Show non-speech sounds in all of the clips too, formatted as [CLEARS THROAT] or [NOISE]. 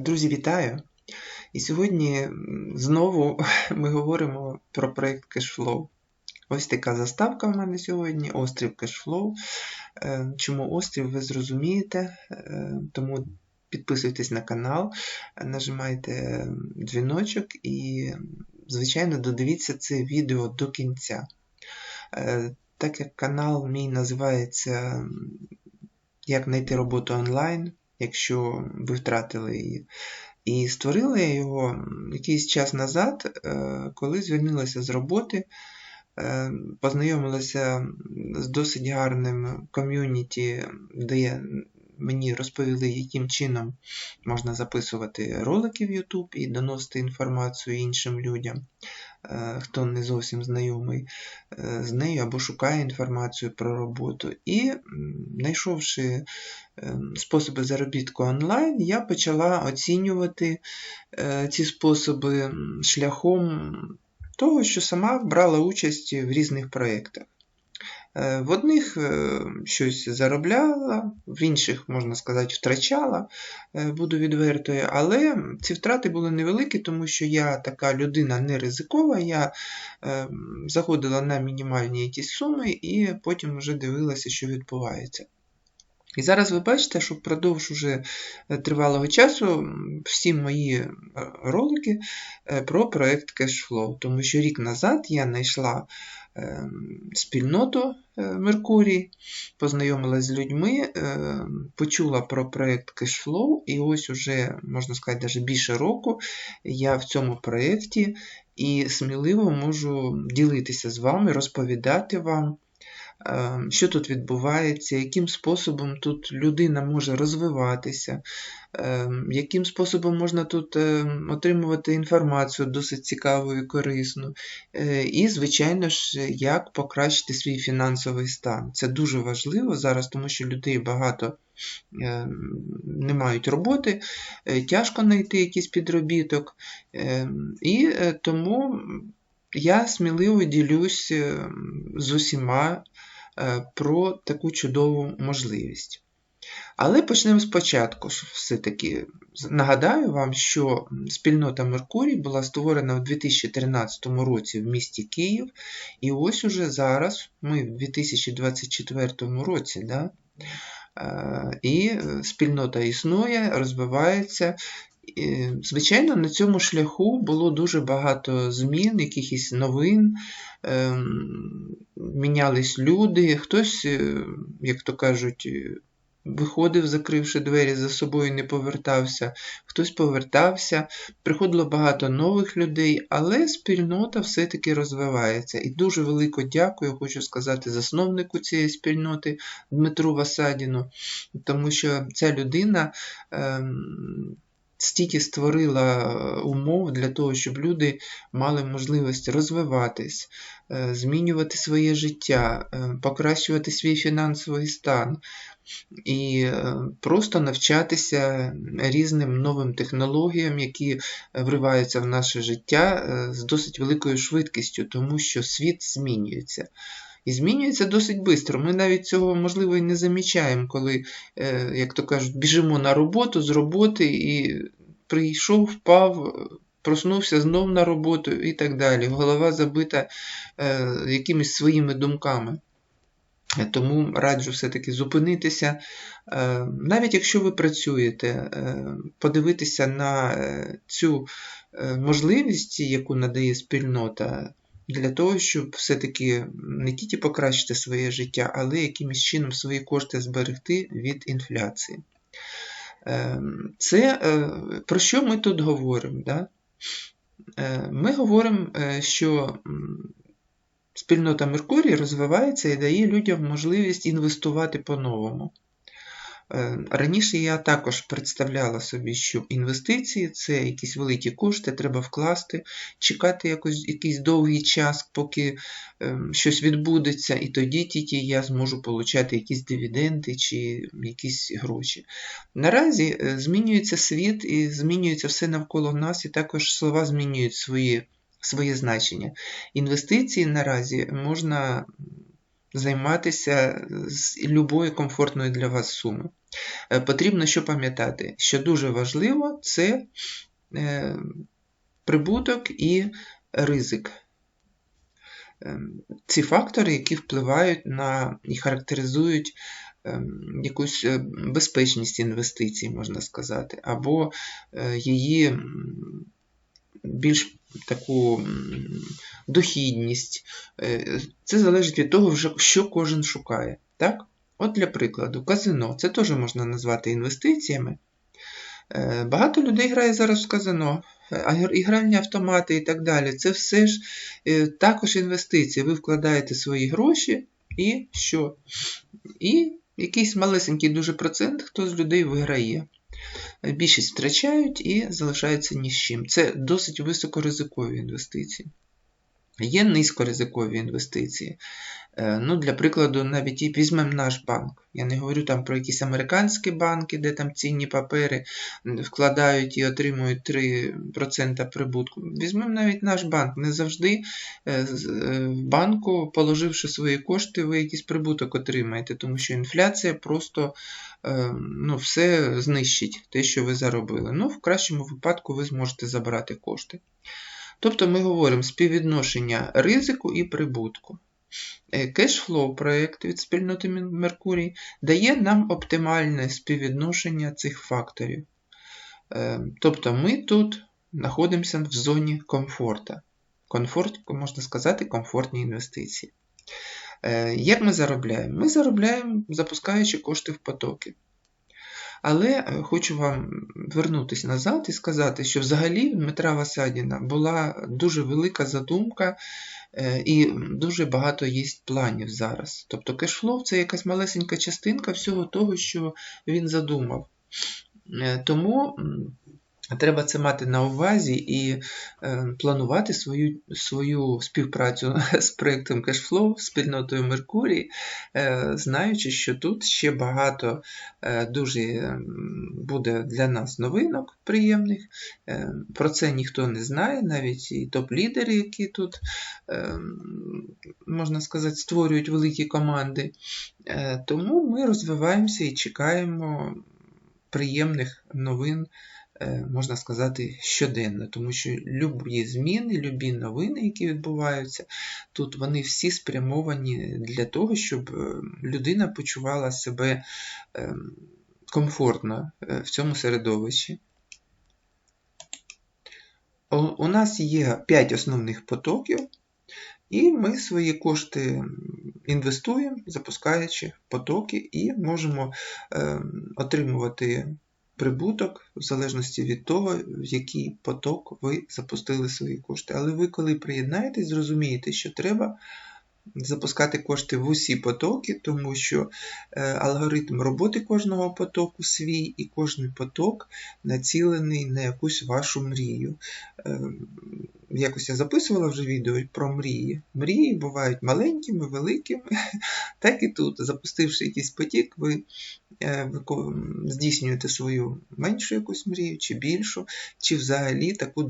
Друзі, вітаю! І сьогодні знову [LAUGHS] ми говоримо про проєкт Cashflow. Ось така заставка в мене сьогодні: острів Cashflow. Е, чому острів, ви зрозумієте, е, тому підписуйтесь на канал, нажимайте дзвіночок і, звичайно, додивіться це відео до кінця. Е, так як канал мій називається Як знайти роботу онлайн якщо ви втратили її. І створила я його якийсь час назад, е, коли звільнилася з роботи, е, познайомилася з досить гарним ком'юніті, де мені розповіли, яким чином можна записувати ролики в YouTube і доносити інформацію іншим людям. Е, хто не зовсім знайомий е, з нею або шукає інформацію про роботу. І, знайшовши е, способи заробітку онлайн, я почала оцінювати ці способи шляхом того, що сама брала участь в різних проєктах. Е, в одних е, щось заробляла, в інших, можна сказати, втрачала, е, буду відвертою, але ці втрати були невеликі, тому що я така людина не ризикова, я заходила на мінімальні якісь суми і потім вже дивилася, що відбувається. І зараз ви бачите, що впродовж уже тривалого часу всі мої ролики про проект Cashflow, тому що рік назад я знайшла Ем, спільноту Меркурій, познайомилася з людьми, ем, почула про проєкт Cashflow, і ось уже, можна сказати, навіть більше року я в цьому проєкті і сміливо можу ділитися з вами, розповідати вам. Ем, що тут відбувається, яким способом тут людина може розвиватися, ем, яким способом можна тут ем, отримувати інформацію досить цікаву і корисну. Е, і, звичайно ж, як покращити свій фінансовий стан. Це дуже важливо зараз, тому що людей багато не мають роботи, е, тяжко знайти якийсь підробіток. І е, тому я сміливо ділюсь з усіма Е, про таку чудову можливість. Але почнемо спочатку. Все-таки нагадаю вам, що спільнота Меркурій була створена в 2013 році в місті Київ, і ось уже зараз ми в 2024 році. Да? Е, і спільнота існує, розвивається, Звичайно, на цьому шляху було дуже багато змін, якихось новин, ем, мінялись люди, хтось, е, як то кажуть, виходив, закривши двері за собою, не повертався, хтось повертався, приходило багато нових людей, але спільнота все-таки розвивається. І дуже велико дякую, хочу сказати, засновнику цієї спільноти Дмитру Васадіну, тому що ця людина. Стільки створила е, умов для того, щоб люди мали можливість розвиватись, е, змінювати своє життя, е, покращувати свій фінансовий стан. І просто навчатися різним новим технологіям, які вриваються в наше життя з досить великою швидкістю, тому що світ змінюється. І змінюється досить швидко. Ми навіть цього, можливо, і не замічаємо, коли, як то кажуть, біжимо на роботу з роботи і прийшов, впав, проснувся знов на роботу і так далі. Голова забита е, якимись своїми думками. Тому раджу все-таки зупинитися. Е, навіть якщо ви працюєте, подивитися на цю можливість, яку надає спільнота для того, щоб все-таки не тільки покращити своє життя, але якимось чином свої кошти зберегти від інфляції. Ем, це е, про що ми тут говоримо? Да? Е, ми говоримо, е, що спільнота Меркурій розвивається і дає людям можливість інвестувати по-новому. Е, раніше я також представляла собі, що інвестиції це якісь великі кошти, треба вкласти, чекати якось, якийсь довгий час, поки ем, щось відбудеться, і тоді тільки я зможу отримати якісь дивіденди чи якісь гроші. Наразі е, змінюється світ і змінюється все навколо нас, і також слова змінюють свої, своє значення. Інвестиції наразі можна займатися з любої комфортної для вас суми. Е, потрібно що пам'ятати, що дуже важливо це е, прибуток і ризик. Ем, ці фактори, які впливають на і характеризують якусь е, безпечність інвестицій, можна сказати, або її більш таку дохідність. Це залежить від того, що кожен шукає. Так? От для прикладу, казино це теж можна назвати інвестиціями. Е, багато людей грає зараз в казино, ігральні автомати і так далі. Це все ж е, також інвестиції. Ви вкладаєте свої гроші і що? І якийсь малесенький дуже процент, хто з людей виграє. Більшість втрачають і залишаються ні з чим. Це досить високоризикові інвестиції. Є низькоризикові інвестиції. Е, ну, Для прикладу, навіть візьмемо наш банк. Я не говорю там про якісь американські банки, де там цінні папери вкладають і отримують 3% прибутку. Візьмемо навіть наш банк. Не завжди е, е, в банку, положивши свої кошти, ви якийсь прибуток отримаєте, тому що інфляція просто ну, все знищить те, що ви заробили. Ну, В кращому випадку ви зможете забрати кошти. Тобто ми говоримо співвідношення ризику і прибутку. Кешфлоу проєкт від спільноти Меркурій дає нам оптимальне співвідношення цих факторів. Е, тобто ми тут знаходимося в зоні комфорту. Комфорт, можна сказати, комфортні інвестиції. Е, як ми заробляємо? Ми заробляємо, запускаючи кошти в потоки. Але е, хочу вам вернутися назад і сказати, що взагалі в Дмитра Васадіна була дуже велика задумка е, і дуже багато є планів зараз. Тобто кешфлоу це якась малесенька частинка всього того, що він задумав. Тому Треба це мати на увазі і е, планувати свою свою співпрацю [LAUGHS] з проєктом Cashflow, спільнотою Меркурій, е, знаючи, що тут ще багато е, дуже буде для нас новинок приємних. Про це ніхто не знає, навіть і топ-лідери, які тут, можна сказати, створюють великі команди. Тому ми розвиваємося і чекаємо приємних новин. Е, можна сказати, щоденно, тому що любі зміни, любі новини, які відбуваються, тут вони всі спрямовані для того, щоб е, людина почувала себе е, комфортно в цьому середовищі. У нас є 5 основних потоків, і ми свої кошти інвестуємо, запускаючи потоки, і можемо отримувати прибуток в залежності від того, в який поток ви запустили свої кошти. Але ви, коли приєднаєтесь, зрозумієте, що треба запускати кошти в усі потоки, тому що е, алгоритм роботи кожного потоку свій, і кожен поток націлений на якусь вашу мрію. Якось я записувала вже відео про мрії. Мрії бувають маленькими, великими, [LAUGHS] так і тут, запустивши якийсь потік, ви е, здійснюєте свою меншу якусь мрію, чи більшу, чи взагалі таку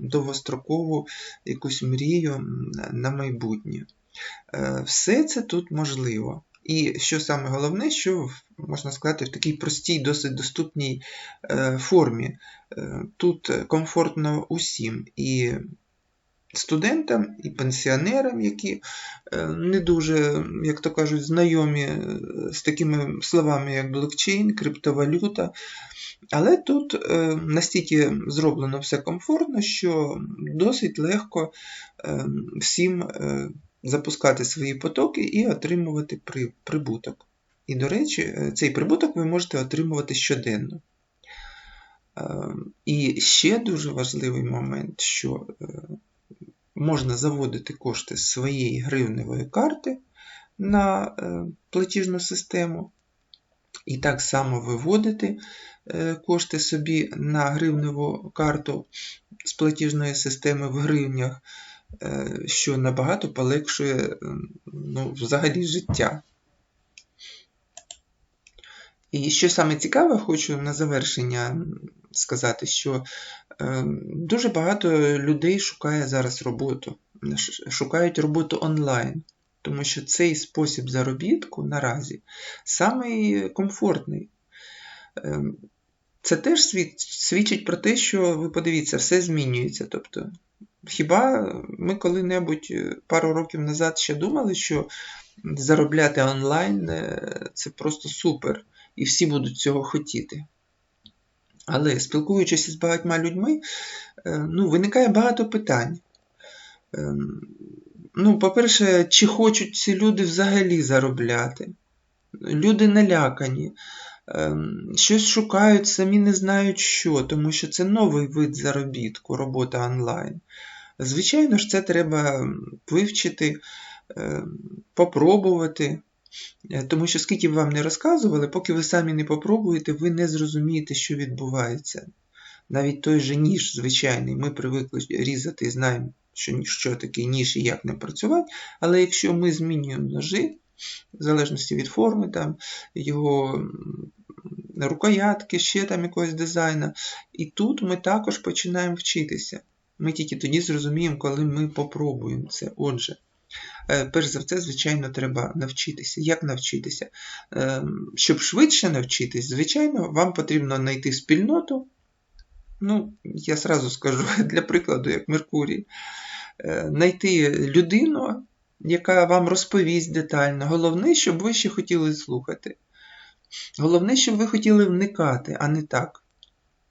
довгострокову якусь мрію на майбутнє. Е, все це тут можливо. І що саме головне, що можна сказати, в такій простій, досить доступній е, формі. Е, тут комфортно усім. І студентам, і пенсіонерам, які не дуже, як то кажуть, знайомі з такими словами, як блокчейн, криптовалюта. Але тут настільки зроблено все комфортно, що досить легко всім запускати свої потоки і отримувати прибуток. І, до речі, е, цей прибуток ви можете отримувати щоденно. Е, і ще дуже важливий момент, що е, можна заводити кошти з своєї гривневої карти на платіжну систему. І так само виводити кошти собі на гривневу карту з платіжної системи в гривнях. Е, що набагато полегшує ну, взагалі життя. І що саме цікаве, хочу на завершення сказати, що е, дуже багато людей шукає зараз роботу, шукають роботу онлайн. тому що цей спосіб заробітку наразі самий комфортний. Це теж свідчить про те, що ви подивіться, все змінюється. Тобто, Хіба ми коли-небудь е, пару років назад ще думали, що заробляти онлайн е, це просто супер, і всі будуть цього хотіти. Але спілкуючись з багатьма людьми, е, ну, виникає багато питань. Ем, ну, По-перше, чи хочуть ці люди взагалі заробляти? Люди налякані, ем, щось шукають, самі не знають що, тому що це новий вид заробітку, робота онлайн. Звичайно ж, це треба вивчити, ем, попробувати. Е, тому що скільки б вам не розказували, поки ви самі не попробуєте, ви не зрозумієте, що відбувається. Навіть той же ніж, звичайний, ми привикли різати і знаємо, що що таке ніж і як не працювати. Але якщо ми змінюємо ножи, в залежності від форми, там, його рукоятки, ще там якогось дизайну, і тут ми також починаємо вчитися. Ми тільки тоді зрозуміємо, коли ми попробуємо це. Отже, е, перш за все, звичайно, треба навчитися. Як навчитися? Е, щоб швидше навчитись, звичайно, вам потрібно знайти спільноту. Ну, я сразу скажу, [LAUGHS] для прикладу, як Меркурій, е, знайти людину, яка вам розповість детально. Головне, щоб ви ще хотіли слухати. Головне, щоб ви хотіли вникати, а не так.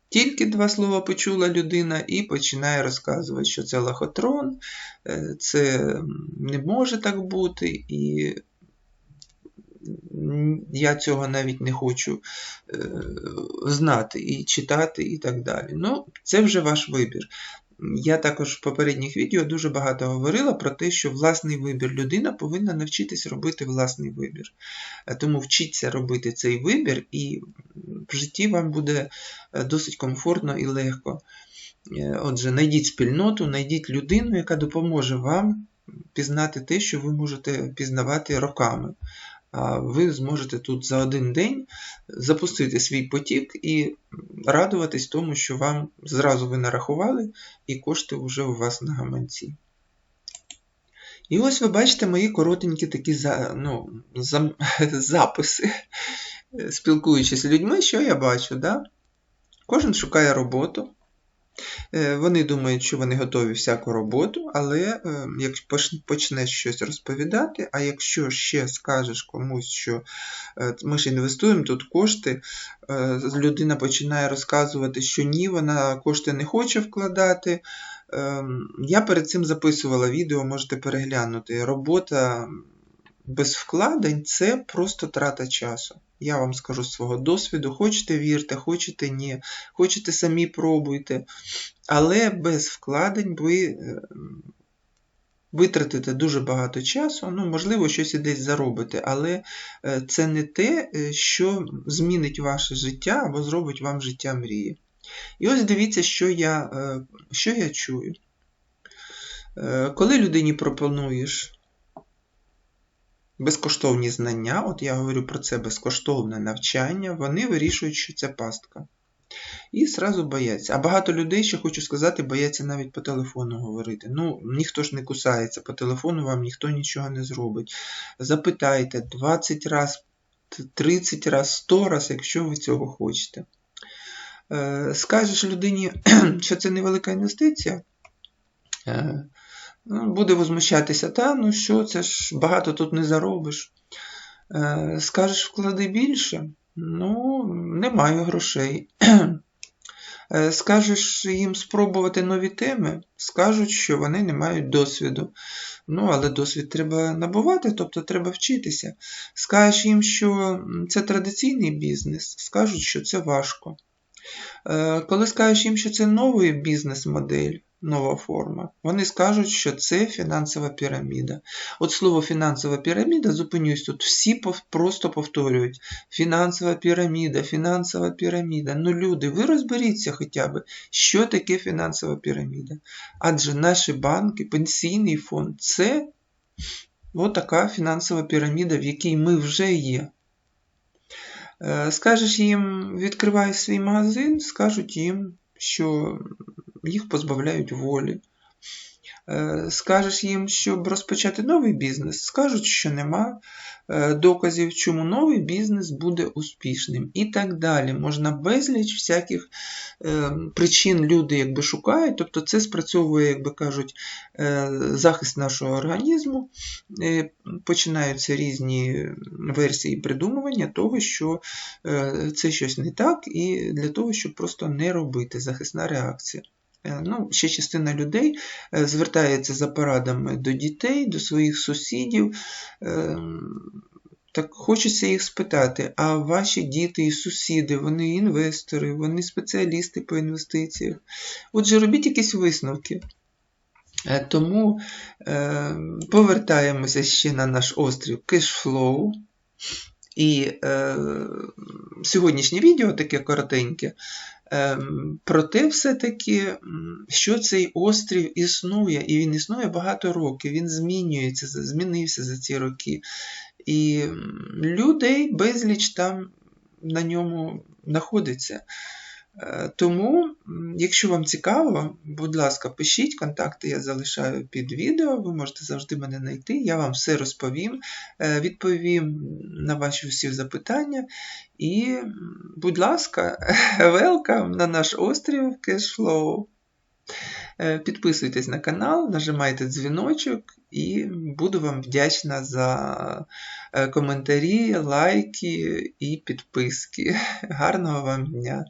Тільки два слова почула людина і починає розказувати, що це лохотрон, е, це не може так бути, і я цього навіть не хочу е, знати і читати, і так далі. Ну, це вже ваш вибір. Я також в попередніх відео дуже багато говорила про те, що власний вибір людина повинна навчитись робити власний вибір. Е, тому вчіться робити цей вибір, і в житті вам буде е, досить комфортно і легко. Е, отже, знайдіть спільноту, знайдіть людину, яка допоможе вам пізнати те, що ви можете пізнавати роками ви зможете тут за один день запустити свій потік і радуватись тому, що вам зразу ви нарахували, і кошти вже у вас на гаманці. І ось ви бачите мої коротенькі такі ну, [LAUGHS] записи, спілкуючись з людьми, що я бачу. Да? Кожен шукає роботу. Е, вони думають, що вони готові всяку роботу, але е, як почнеш щось розповідати, а якщо ще скажеш комусь, що е, ми ж інвестуємо тут кошти, людина починає розказувати, що ні, вона кошти не хоче вкладати. Я перед цим записувала відео, можете переглянути. Робота без вкладень це просто трата часу. Я вам скажу свого досвіду. Хочете вірте, хочете ні, хочете самі пробуйте. Але без вкладень ви е, витратите дуже багато часу, ну, можливо, щось і десь заробите, але е, це не те, е, що змінить ваше життя або зробить вам життя мрії. І ось дивіться, що я, що я чую. Коли людині пропонуєш безкоштовні знання, от я говорю про це безкоштовне навчання, вони вирішують, що це пастка. І сразу бояться. А багато людей, ще хочу сказати, бояться навіть по телефону говорити. Ну, ніхто ж не кусається, по телефону вам ніхто нічого не зробить. Запитайте 20 раз, 30 раз, 100 раз, якщо ви цього хочете. Е, скажеш людині, [CLEARS THROAT] що це невелика інвестиція. Ну, буде возмущатися, та ну що, це ж багато тут не заробиш. Е, Скажеш, вклади більше, ну, не маю грошей. [CLEARS THROAT] Е, скажеш їм спробувати нові теми, скажуть, що вони не мають досвіду. Ну, але досвід треба набувати, тобто треба вчитися. Скажеш їм, що це традиційний бізнес, скажуть, що це важко. Е, коли скажеш їм, що це новий бізнес-модель, нова форма. Вони скажуть, що це фінансова піраміда. От слово фінансова піраміда, зупинюсь тут, всі просто повторюють: фінансова піраміда, фінансова піраміда. Ну, люди, ви розберіться хоча б, що таке фінансова піраміда. Адже наші банки, пенсійний фонд це от така фінансова піраміда, в якій ми вже є. Е, скажеш їм, відкривай свій магазин, скажуть їм, що їх позбавляють волі. Е, скажеш їм, щоб розпочати новий бізнес, скажуть, що нема е, доказів, чому новий бізнес буде успішним. І так далі. Можна безліч всяких е, причин люди якби шукають, тобто це спрацьовує, як би кажуть, захист нашого організму. Починаються різні версії придумування того, що це щось не так, і для того, щоб просто не робити захисна реакція. Е, ну, Ще частина людей е, звертається за порадами до дітей, до своїх сусідів. Е, так хочеться їх спитати, а ваші діти і сусіди, вони інвестори, вони спеціалісти по інвестиціях. Отже, робіть якісь висновки. Тому повертаємося ще на наш острів Кешфлоу. І сьогоднішнє відео таке коротеньке, проте, все-таки, що цей острів існує, і він існує багато років, він змінюється, змінився за ці роки. І людей безліч там на ньому знаходиться. Е, тому, якщо вам цікаво, будь ласка, пишіть контакти, я залишаю під відео, ви можете завжди мене знайти, я вам все розповім, е, відповім на ваші всі запитання. І, будь ласка, [LAUGHS] welcome на наш острів Cashflow. Е, підписуйтесь на канал, нажимайте дзвіночок і буду вам вдячна за коментарі, лайки і підписки. [LAUGHS] Гарного вам дня!